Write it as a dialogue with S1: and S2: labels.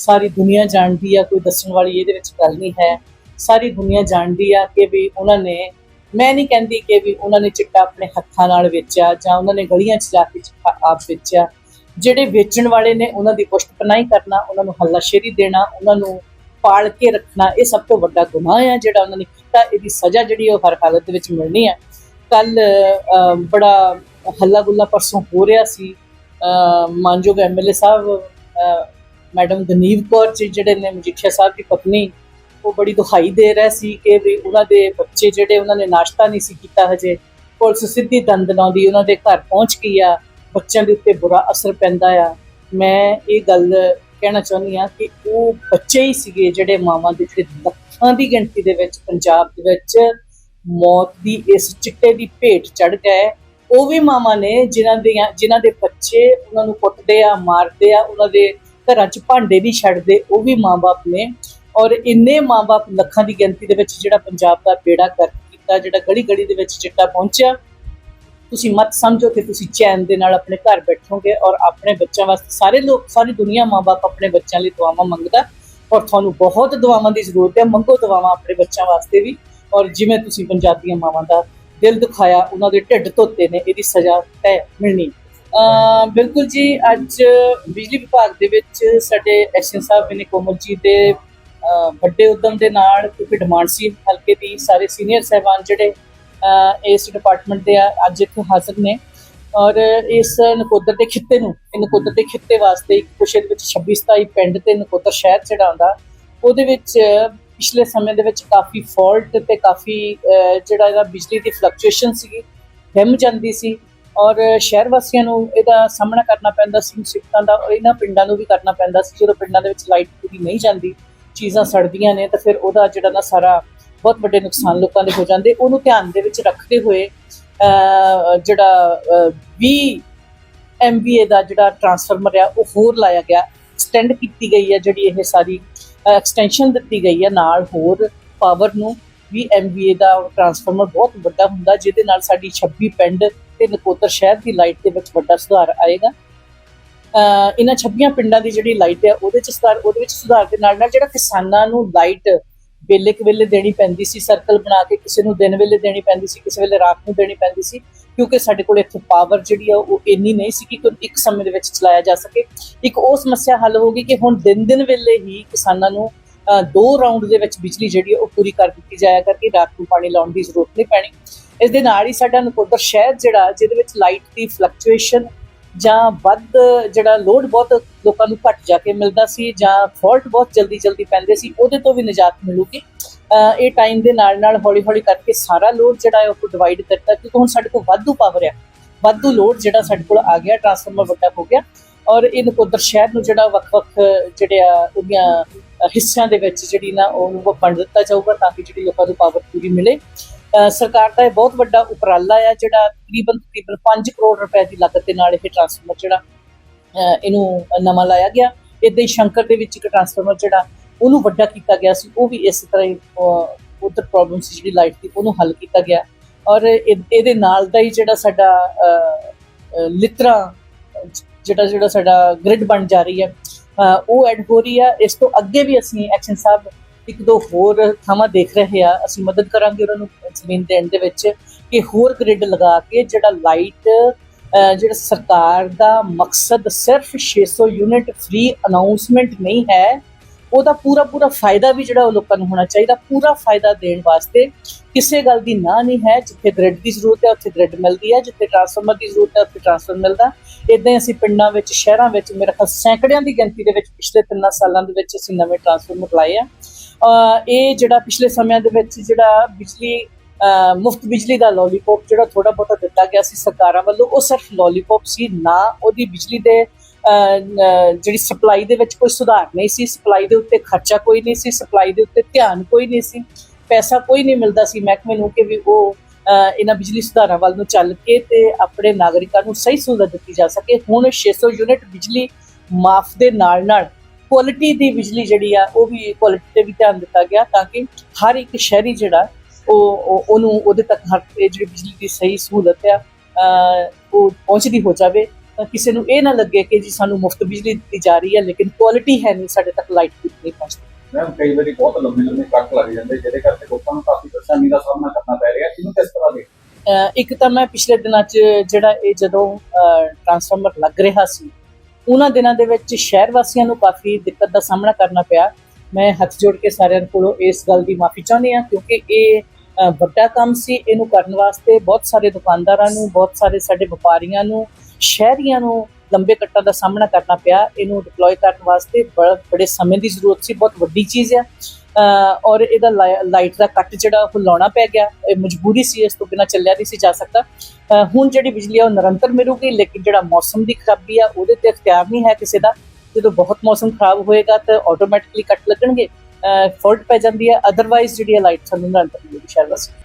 S1: ਸਾਰੀ ਦੁਨੀਆ ਜਾਣਦੀ ਆ ਕੋਈ ਦੱਸਣ ਵਾਲੀ ਇਹਦੇ ਵਿੱਚ ਗੱਲ ਨਹੀਂ ਹੈ। ਸਾਰੀ ਦੁਨੀਆ ਜਾਣਦੀ ਆ ਕਿ ਵੀ ਉਹਨਾਂ ਨੇ ਮੈਂ ਨਹੀਂ ਕਹਿੰਦੀ ਕਿ ਵੀ ਉਹਨਾਂ ਨੇ ਚਿੱਟਾ ਆਪਣੇ ਹੱਥਾਂ ਨਾਲ ਵੇਚਿਆ ਜਾਂ ਉਹਨਾਂ ਨੇ ਗਲੀਆਂ 'ਚ ਜਾ ਕੇ ਚਿੱਟਾ ਆਪ ਵੇਚਿਆ। ਜਿਹੜੇ ਵੇਚਣ ਵਾਲੇ ਨੇ ਉਹਨਾਂ ਦੀ ਪੁਸ਼ਤ ਪਨਾਹੀ ਕਰਨਾ ਉਹਨਾਂ ਨੂੰ ਹੱਲਾਸ਼ੇਰੀ ਦੇਣਾ ਉਹਨਾਂ ਨੂੰ ਪਾਲ ਕੇ ਰੱਖਣਾ ਇਹ ਸਭ ਤੋਂ ਵੱਡਾ ਗੁਨਾਹ ਹੈ ਜਿਹੜਾ ਉਹਨਾਂ ਨੇ ਕੀਤਾ। ਇਹਦੀ ਸਜ਼ਾ ਜਿਹੜੀ ਉਹ ਹਰ ਹਾਲਤ ਦੇ ਵਿੱਚ ਮਿਲਣੀ ਹੈ ਕੱਲ ਬੜਾ ਹੱਲਾ ਗੁੱਲਾ ਪਰਸੋਂ ਹੋ ਰਿਹਾ ਸੀ। ਅਹ, ਮਾਨਯੋਗ ਐਮਐਲਏ ਸਾਹਿਬ ਮੈਡਮ ਗਨੀਵ ਕੌਰ ਜੀ ਜਿਹੜੇ ਨੇ ਮਜੀਠੀਆ ਸਾਹਿਬ ਦੀ ਪਤਨੀ, ਉਹ ਬੜੀ ਦੁਹਾਈ ਦੇ ਰਹੇ ਸੀ ਕਿ ਵੀ ਉਹਨਾਂ ਦੇ ਬੱਚੇ ਜਿਹੜੇ ਉਹਨਾਂ ਨੇ ਨਾਸ਼ਤਾ ਨਹੀਂ ਸੀ ਕੀਤਾ ਹਜੇ। ਪੁਲਿਸ ਸਿੱਧੀ ਦੰਦ ਲਾਉਂਦੀ, ਉਹਨਾਂ ਦੇ ਘਰ ਪਹੁੰਚ ਗਈ ਆ। ਬੱਚਿਆਂ ਦੇ ਉੱਤੇ ਬੁਰਾ ਅਸਰ ਪੈਂਦਾ ਆ। ਮੈਂ ਇਹ ਗੱਲ ਕਹਿਣਾ ਚਾਹੁੰਦੀ ਆ ਕਿ ਉਹ ਬੱਚੇ ਹੀ ਸੀਗੇ ਜਿਹੜੇ ਮਾਵਾਂ ਦੇ ਜਿਹੜੇ ਲੱਖਾਂ ਦੀ ਗਿਣਤੀ ਦੇ ਵਿੱਚ, ਪੰਜਾਬ ਦੇ ਵਿੱਚ ਮੌਤ ਦੀ ਇਸ ਚਿੱਟੇ ਦੀ ਭੇਟ ਚੜ ਗਏ। ਉਹ ਵੀ ਮਾਵਾਂ ਨੇ ਜਿਨ੍ਹਾਂ ਦੇ ਜਿਨ੍ਹਾਂ ਦੇ ਬੱਚੇ ਉਹਨਾਂ ਨੂੰ ਕੁੱਟਦੇ ਆ, ਮਾਰਦੇ ਆ, ਉਹਨਾਂ ਦੇ ਘਰਾਂ 'ਚ ਭਾਂਡੇ ਨਹੀਂ ਛੱਡਦੇ, ਉਹ ਵੀ ਮਾਂ-ਬਾਪ ਨੇ। ਔਰ ਇੰਨੇ ਮਾਂ-ਬਾਪ ਲੱਖਾਂ ਦੀ ਗਿਣਤੀ ਦੇ ਵਿੱਚ ਜਿਹੜਾ ਪੰਜਾਬ ਦਾ ਬੇੜਾ ਕਰ ਕੀਤਾ, ਜਿਹੜਾ ਗੜੀ ਗੜੀ ਦੇ ਵਿੱਚ ਚਿੱਟਾ ਪਹੁੰਚਿਆ, ਤੁਸੀਂ ਮਤ ਸਮਝੋ ਕਿ ਤੁਸੀਂ ਚੈਨ ਦੇ ਨਾਲ ਆਪਣੇ ਘਰ ਬੈਠੋਗੇ ਔਰ ਆਪਣੇ ਬੱਚਿਆਂ ਵਾਸਤੇ ਸਾਰੇ ਲੋਕ, ਸਾਰੀ ਦੁਨੀਆ ਮਾਂ-ਬਾਪ ਆਪਣੇ ਬੱਚਿਆਂ ਲਈ ਦੁਆਵਾਂ ਮੰਗਦਾ। ਔਰ ਤੁਹਾਨੂੰ ਬਹੁਤ ਦੁਆਵਾਂ ਦੀ ਜ਼ਰੂਰਤ ਹੈ, ਮੰਗੋ ਦੁਆਵਾਂ ਆਪਣੇ ਬੱਚਿਆਂ ਵਾਸਤੇ ਵੀ। ਔਰ ਜਿਵੇਂ ਤੁਸੀਂ ਪੰਜਾਬੀਆਂ ਮਾਵਾਂ ਦਾ ਦਿਲ ਦਿਖਾਇਆ, ਉਹਨਾਂ ਦੇ ਢਿੱਡ ਧੋਤੇ ਨੇ, ਇਹਦੀ ਸਜ਼ਾ ਤੈ ਮਿਲਣੀ। ਬਿਲਕੁਲ ਜੀ, ਅੱਜ ਬਿਜਲੀ ਵਿਭਾਗ ਦੇ ਵਿੱਚ ਸਾਡੇ ਐਕਸ਼ਨ ਸਾਹਿਬ ਵਿਨੇ ਕੋਮਲ ਜੀ ਦੇ ਵੱਡੇ ਉਦਮ ਦੇ ਨਾਲ ਕਿਉਂਕਿ ਡਿਮਾਂਡ ਸੀ ਹਲਕੇ ਦੀ, ਸਾਰੇ ਸੀਨੀਅਰ ਸਹਿਬਾਨ ਜਿਹੜੇ ਇਸ ਡਿਪਾਰਟਮੈਂਟ ਦੇ ਆ, ਅੱਜ ਇੱਥੇ ਹਾਜ਼ਰ ਨੇ। ਔਰ ਇਸ ਨਕੋਦਰ ਦੇ ਖਿੱਤੇ ਨੂੰ, ਇਹ ਨਕੋਦਰ ਦੇ ਖਿੱਤੇ ਵਾਸਤੇ ਇੱਕ ਕੁਛ ਇਹਦੇ ਵਿੱਚ 26 27 ਪਿੰਡ ਤੇ ਨਕੋਦਰ ਸ਼ਹਿਰ ਜਿਹੜਾ ਆਉਂਦਾ ਉਹਦੇ ਵਿੱਚ ਪਿਛਲੇ ਸਮੇਂ ਦੇ ਵਿੱਚ ਕਾਫੀ ਫਾਲਟ ਤੇ ਕਾਫੀ ਜਿਹੜਾ ਇਹਦਾ ਬਿਜਲੀ ਦੀ ਫਲਕਚੁਏਸ਼ਨ ਸੀਗੀ ਹਿੰਮ ਜਾਂਦੀ ਸੀ। ਔਰ ਸ਼ਹਿਰ ਵਾਸੀਆਂ ਨੂੰ ਇਹਦਾ ਸਾਹਮਣਾ ਕਰਨਾ ਪੈਂਦਾ ਸੀ ਮੁਸੀਬਤਾਂ ਦਾ ਔਰ ਇਹਨਾਂ ਪਿੰਡਾਂ ਨੂੰ ਵੀ ਕਰਨਾ ਪੈਂਦਾ ਸੀ। ਜਦੋਂ ਪਿੰਡਾਂ ਦੇ ਵਿੱਚ ਲਾਈਟ ਪੂਰੀ ਨਹੀਂ ਜਾਂਦੀ ਚੀਜ਼ਾਂ ਸੜਦੀਆਂ ਨੇ ਤਾਂ ਫਿਰ ਉਹਦਾ ਜਿਹੜਾ ਨਾ ਸਾਰਾ ਬਹੁਤ ਵੱਡੇ ਨੁਕਸਾਨ ਲੋਕਾਂ ਦੇ ਹੋ ਜਾਂਦੇ। ਉਹਨੂੰ ਧਿਆਨ ਦੇ ਵਿੱਚ ਰੱਖਦੇ ਹੋਏ ਅਹ, ਜਿਹੜਾ ਅਹ, 20 ਐਮਬੀਏ ਦਾ ਜਿਹੜਾ ਟਰਾਂਸਫਾਰਮਰ ਆ ਉਹ ਹੋਰ ਲਾਇਆ ਗਿਆ। ਐਕਸਟੈਂਡ ਕੀਤੀ ਗਈ ਹੈ ਜਿਹੜੀ ਇਹ ਸਾਰੀ ਐਕਸਟੈਂਸ਼ਨ ਦਿੱਤੀ ਗਈ ਹੈ ਨਾਲ ਹੋਰ ਪਾਵਰ ਨੂੰ। 20 ਐਮਬੀਏ ਦਾ ਟਰਾਂਸਫਾਰਮਰ ਬਹੁਤ ਵੱਡਾ ਹੁੰਦਾ ਜਿਹਦੇ ਨਾਲ ਸਾਡੀ 26 ਪਿੰਡ ਤੇ ਨਕੋਦਰ ਸ਼ਹਿਰ ਦੀ ਲਾਈਟ ਦੇ ਵਿੱਚ ਵੱਡਾ ਸੁਧਾਰ ਆਏਗਾ। ਇਹਨਾਂ 26 ਪਿੰਡਾਂ ਦੀ ਜਿਹੜੀ ਲਾਈਟ ਹੈ, ਉਹਦੇ ਚ ਸੁਧਾਰ ਉਹਦੇ ਵਿੱਚ ਸੁਧਾਰ ਦੇ ਨਾਲ ਨਾਲ ਜਿਹੜਾ ਕਿਸਾਨਾਂ ਨੂੰ ਲਾਈਟ ਵੇਲੇ ਕੁ ਵੇਲੇ ਦੇਣੀ ਪੈਂਦੀ ਸੀ ਸਰਕਲ ਬਣਾ ਕੇ ਕਿਸੇ ਨੂੰ ਦਿਨ ਵੇਲੇ ਦੇਣੀ ਪੈਂਦੀ ਸੀ, ਕਿਸੇ ਵੇਲੇ ਰਾਤ ਨੂੰ ਦੇਣੀ ਪੈਂਦੀ ਸੀ, ਕਿਉਂਕਿ ਸਾਡੇ ਕੋਲ ਇੱਥੇ ਪਾਵਰ ਜਿਹੜੀ ਆ, ਉਹ ਇੰਨੀ ਨਹੀਂ ਸੀ ਕਿ ਕੋਈ ਇੱਕ ਸਮੇਂ ਦੇ ਵਿੱਚ ਚਲਾਇਆ ਜਾ ਸਕੇ। ਇੱਕ ਉਹ ਸਮੱਸਿਆ ਹੱਲ ਹੋ ਗਈ ਕਿ ਹੁਣ ਦਿਨ ਦਿਨ ਵੇਲੇ ਹੀ ਕਿਸਾਨਾਂ ਨੂੰ ਦੋ ਰਾਉਂਡ ਦੇ ਵਿੱਚ ਬਿਜਲੀ ਜਿਹੜੀ ਆ ਉਹ ਪੂਰੀ ਕਰ ਦਿੱਤੀ ਜਾਇਆ ਕਰਕੇ ਰਾਤ ਨੂੰ ਪਾਣੀ ਲਾਉਣ ਦੀ ਜ਼ਰੂਰਤ ਨਹੀਂ ਪੈਣੀ। ਇਸ ਦੇ ਨਾਲ ਹੀ ਸਾਡਾ ਨਕੋਦਰ ਸ਼ਹਿਰ ਜਿਹੜਾ, ਜਿਹਦੇ ਵਿੱਚ ਲਾਈਟ ਦੀ ਫਲਕਚੁਏਸ਼ਨ ਜਾਂ ਵੱਧ ਜਿਹੜਾ ਲੋਡ ਬਹੁਤ ਲੋਕਾਂ ਨੂੰ ਘੱਟ ਜਾ ਕੇ ਮਿਲਦਾ ਸੀ ਜਾਂ ਫਾਲਟ ਬਹੁਤ ਜਲਦੀ ਜਲਦੀ ਪੈਂਦੇ ਸੀ, ਉਹਦੇ ਤੋਂ ਵੀ ਨਿਜਾਤ ਮਿਲੂਗੀ। ਇਹ ਟਾਈਮ ਦੇ ਨਾਲ ਨਾਲ ਹੌਲੀ ਹੌਲੀ ਕਰਕੇ ਸਾਰਾ ਲੋਡ ਜਿਹੜਾ ਹੈ ਉਹ ਡਿਵਾਈਡ ਕਰਤਾ, ਕਿਉਂਕਿ ਹੁਣ ਸਾਡੇ ਕੋਲ ਵਾਧੂ ਪਾਵਰ ਆ। ਵਾਧੂ ਲੋਡ ਜਿਹੜਾ ਸਾਡੇ ਕੋਲ ਆ ਗਿਆ ਟਰਾਂਸਫਾਰਮਰ ਵੱਡਾ ਹੋ ਗਿਆ। ਔਰ ਇਹ ਨਕੋਦਰ ਸ਼ਹਿਰ ਨੂੰ ਜਿਹੜਾ ਵੱਖ-ਵੱਖ ਜਿਹੜੇ ਆ, ਉਹਦੀਆਂ ਹਿੱਸਿਆਂ ਦੇ ਵਿੱਚ ਜਿਹੜੀ ਨਾ ਉਹਨੂੰ ਵੰਡ ਦਿੱਤਾ ਜਾਊਗਾ ਤਾਂ ਕਿ ਜਿਹੜੀ ਲੋਕਾਂ ਨੂੰ ਪਾਵਰ ਪੂਰੀ ਮਿਲੇ। ਸਰਕਾਰ ਦਾ ਇਹ ਬਹੁਤ ਵੱਡਾ ਉਪਰਾਲਾ ਆ ਜਿਹੜਾ ਤਕਰੀਬਨ ਤਕਰੀਬਨ 5 ਕਰੋੜ ਰੁਪਏ ਦੀ ਲਾਗਤ ਦੇ ਨਾਲ ਇਹ ਟਰਾਂਸਫਾਰਮਰ ਜਿਹੜਾ ਇਹਨੂੰ ਨਵਾਂ ਲਾਇਆ ਗਿਆ। ਇਦਾਂ ਹੀ ਸ਼ੰਕਰ ਦੇ ਵਿੱਚ ਇੱਕ ਟਰਾਂਸਫਾਰਮਰ ਜਿਹੜਾ ਉਹਨੂੰ ਵੱਡਾ ਕੀਤਾ ਗਿਆ ਸੀ ਉਹ ਵੀ ਇਸ ਤਰ੍ਹਾਂ ਹੀ ਉਧਰ ਪ੍ਰੋਬਲਮ ਸੀ ਜਿਹੜੀ ਲਾਈਟ ਦੀ ਉਹਨੂੰ ਹੱਲ ਕੀਤਾ ਗਿਆ। ਔਰ ਇਹ- ਇਹਦੇ ਨਾਲ ਦਾ ਹੀ ਜਿਹੜਾ ਸਾਡਾ ਅ, ਲਿਤਰਾ ਜਿਹੜਾ ਜਿਹੜਾ ਸਾਡਾ ਗ੍ਰਿਡ ਬਣ ਜਾ ਰਹੀ ਹੈ ਉਹ ਐਡ ਹੋ ਰਹੀ ਆ। ਇਸ ਤੋਂ ਅੱਗੇ ਵੀ ਅਸੀਂ ਐਕਸ਼ਨ ਸਾਹਿਬ ਇੱਕ ਦੋ ਹੋਰ ਥਾਵਾਂ ਦੇਖ ਰਹੇ ਆ। ਅਸੀਂ ਮਦਦ ਕਰਾਂਗੇ ਉਹਨਾਂ ਨੂੰ ਜ਼ਮੀਨ ਦੇਣ ਦੇ ਵਿੱਚ ਕਿ ਹੋਰ ਗ੍ਰਿਡ ਲਗਾ ਕੇ ਜਿਹੜਾ ਲਾਈਟ ਜਿਹੜਾ ਸਰਕਾਰ ਦਾ ਮਕਸਦ ਸਿਰਫ 600 ਯੂਨਿਟ ਫ੍ਰੀ ਅਨਾਉਂਸਮੈਂਟ ਨਹੀਂ ਹੈ ਉਹਦਾ ਪੂਰਾ ਪੂਰਾ ਫਾਇਦਾ ਵੀ ਜਿਹੜਾ ਉਹ ਲੋਕਾਂ ਨੂੰ ਹੋਣਾ ਚਾਹੀਦਾ, ਪੂਰਾ ਫਾਇਦਾ ਦੇਣ ਵਾਸਤੇ ਕਿਸੇ ਗੱਲ ਦੀ ਨਾ ਨਹੀਂ ਹੈ, ਜਿੱਥੇ ਗ੍ਰਿਡ ਦੀ ਜ਼ਰੂਰਤ ਹੈ, ਉੱਥੇ ਗ੍ਰਿਡ ਮਿਲਦੀ ਹੈ, ਜਿੱਥੇ ਟਰਾਂਸਫਾਰਮਰ ਦੀ ਜ਼ਰੂਰਤ ਹੈ, ਉੱਥੇ ਟਰਾਂਸਫਾਰਮਰ ਮਿਲਦਾ ਇਦਾਂ ਹੀ ਅਸੀਂ ਪਿੰਡਾਂ ਵਿੱਚ, ਸ਼ਹਿਰਾਂ ਵਿੱਚ, ਮੇਰੇ ਖਿਆਲ ਸੈਂਕੜਿਆਂ ਦੀ ਗਿਣਤੀ ਦੇ ਵਿੱਚ ਪਿਛਲੇ 3 ਸਾਲਾਂ ਦੇ ਵਿੱਚ ਅਸੀਂ ਨਵੇਂ ਟਰਾਂਸਫਾਰਮਰ ਲਾਏ ਆ। ਇਹ ਜਿਹੜਾ ਪਿਛਲੇ ਸਮਿਆਂ ਦੇ ਵਿੱਚ ਜਿਹੜਾ ਬਿਜਲੀ ਮੁਫਤ ਬਿਜਲੀ ਦਾ ਲੋਲੀਪੌਪ ਜਿਹੜਾ ਥੋੜਾ ਬਹੁਤਾ ਦਿੱਤਾ ਗਿਆ ਸੀ ਸਰਕਾਰਾਂ ਵੱਲੋਂ, ਉਹ ਸਿਰਫ ਲੋਲੀਪੌਪ ਸੀ, ਨਾ ਉਹਦੀ ਬਿਜਲੀ ਦੇ ਜਿਹੜੀ ਸਪਲਾਈ ਦੇ ਵਿੱਚ ਕੋਈ ਸੁਧਾਰ ਨਹੀਂ ਸੀ, ਸਪਲਾਈ ਦੇ ਉੱਤੇ ਖਰਚਾ ਕੋਈ ਨਹੀਂ ਸੀ, ਸਪਲਾਈ ਦੇ ਉੱਤੇ ਧਿਆਨ ਕੋਈ ਨਹੀਂ ਸੀ, ਪੈਸਾ ਕੋਈ ਨਹੀਂ ਮਿਲਦਾ ਸੀ ਮਹਿਕਮੇ ਨੂੰ ਕਿ ਵੀ ਉਹ ਇਹਨਾਂ ਬਿਜਲੀ ਸੁਧਾਰਾਂ ਵੱਲ ਨੂੰ ਚੱਲ ਕੇ ਤੇ ਆਪਣੇ ਨਾਗਰਿਕਾਂ ਨੂੰ ਸਹੀ ਸਹੂਲਤ ਦਿੱਤੀ ਜਾ ਸਕੇ। ਹੁਣ 600 ਯੂਨਿਟ ਬਿਜਲੀ ਮਾਫ ਦੇ ਨਾਲ ਨਾਲ ਕੁਆਲਿਟੀ ਦੀ ਬਿਜਲੀ ਜਿਹੜੀ ਆ, ਉਹ ਵੀ ਕੁਆਲਿਟੀ ਤੇ ਵੀ ਧਿਆਨ ਦਿੱਤਾ ਗਿਆ ਤਾਂ ਕਿ ਹਰ ਇੱਕ ਸ਼ਹਿਰੀ ਜਿਹੜਾ ਉਹ ਉਹਨੂੰ ਉਹਦੇ ਤੱਕ ਹਰ ਜਿਹੜੀ ਬਿਜਲੀ ਦੀ ਸਹੀ ਸਹੂਲਤ ਆ ਉਹ ਪਹੁੰਚਦੀ ਹੋ ਜਾਵੇ। ਕਿਸੇ ਨੂੰ ਇਹ ਨਾ ਲੱਗੇ ਕਿ ਜੀ ਸਾਨੂੰ ਮੁਫਤ ਬਿਜਲੀ ਦਿੱਤੀ ਜਾ ਰਹੀ ਹੈ ਲੇਕਿਨ ਕੁਆਲਿਟੀ ਹੈ ਨਹੀਂ ਸਾਡੇ ਤੱਕ ਲਾਈਟ ਨਹੀਂ ਪਹੁੰਚਦੀ।
S2: ਮੈਮ ਕਈ ਵਾਰੀ ਬਹੁਤ ਲੰਬੇ ਲੰਬੇ ਕੱਟ ਲੱਗ ਜਾਂਦੇ ਜਿਹਦੇ ਕਰਕੇ ਲੋਕਾਂ ਨੂੰ ਕਾਫੀ ਪਰੇਸ਼ਾਨੀ ਦਾ ਸਾਹਮਣਾ ਕਰਨਾ ਪੈ ਰਿਹਾ। ਇਹਨੂੰ ਕਿਸ ਤਰ੍ਹਾਂ ਦੇ
S1: ਇੱਕ ਤਾਂ ਮੈਂ ਪਿਛਲੇ ਦਿਨਾਂ 'ਚ ਜਿਹੜਾ ਇਹ ਜਦੋਂ ਟਰਾਂਸਫਾਰਮਰ ਲੱਗ ਰਿਹਾ ਸੀ ਉਹਨਾਂ ਦਿਨਾਂ ਦੇ ਵਿੱਚ ਸ਼ਹਿਰ ਵਾਸੀਆਂ ਨੂੰ ਕਾਫੀ ਦਿੱਕਤ ਦਾ ਸਾਹਮਣਾ ਕਰਨਾ ਪਿਆ। ਮੈਂ ਹੱਥ ਜੋੜ ਕੇ ਸਾਰਿਆਂ ਕੋਲੋਂ ਇਸ ਗੱਲ ਦੀ ਮਾਫੀ ਚਾਹੁੰਦੀ ਹਾਂ ਕਿਉਂਕਿ ਇਹ ਵੱਡਾ ਕੰਮ ਸੀ। ਇਹਨੂੰ ਕਰਨ ਵਾਸਤੇ ਬਹੁਤ ਸਾਰੇ ਦੁਕਾਨਦਾਰਾਂ ਨੂੰ ਬਹੁਤ ਸਾਰੇ ਸਾਡੇ ਵਪਾਰੀਆਂ ਨੂੰ ਸ਼ਹਿਰੀਆਂ ਨੂੰ ਲੰਬੇ ਕੱਟਾਂ ਦਾ ਸਾਹਮਣਾ ਕਰਨਾ ਪਿਆ, ਇਹਨੂੰ ਡਿਪਲੋਏ ਕਰਨ ਵਾਸਤੇ ਬੜਾ ਬੜੇ ਸਮੇਂ ਦੀ ਜ਼ਰੂਰਤ ਸੀ, ਬਹੁਤ ਵੱਡੀ ਚੀਜ਼ ਆ। ਔਰ ਇਹਦਾ ਲਾਈਟ ਦਾ ਕੱਟ ਜਿਹੜਾ ਉਹ ਲਾਉਣਾ ਪੈ ਗਿਆ, ਇਹ ਮਜਬੂਰੀ ਸੀ, ਇਸ ਤੋਂ ਬਿਨਾ ਚੱਲਿਆ ਨਹੀਂ ਸੀ ਜਾ ਸਕਦਾ। ਹੁਣ ਜਿਹੜੀ ਬਿਜਲੀ ਆ ਉਹ ਨਿਰੰਤਰ ਮਿਲੂਗੀ, ਲੇਕਿਨ ਜਿਹੜਾ ਮੌਸਮ ਦੀ ਖਰਾਬੀ ਆ, ਉਹਦੇ ਤੇ ਇਖਤਿਆਰ ਨਹੀਂ ਹੈ ਕਿਸੇ ਦਾ। ਜਦੋਂ ਬਹੁਤ ਮੌਸਮ ਖਰਾਬ ਹੋਏਗਾ ਤਾਂ ਆਟੋਮੈਟਿਕਲੀ ਕੱਟ ਲੱਗਣਗੇ ਫੋਲਟ ਪੈ ਜਾਂਦੀ ਹੈ ਅਦਰਵਾਈਜ਼ ਜਿਹੜੀ ਹੈ ਲਾਈਟ ਸਾਨੂੰ ਨਿਰੰਤਰ ਮਿਲੂਗੀ ਸ਼ਹਿਰ ਵਾਸਤੇ।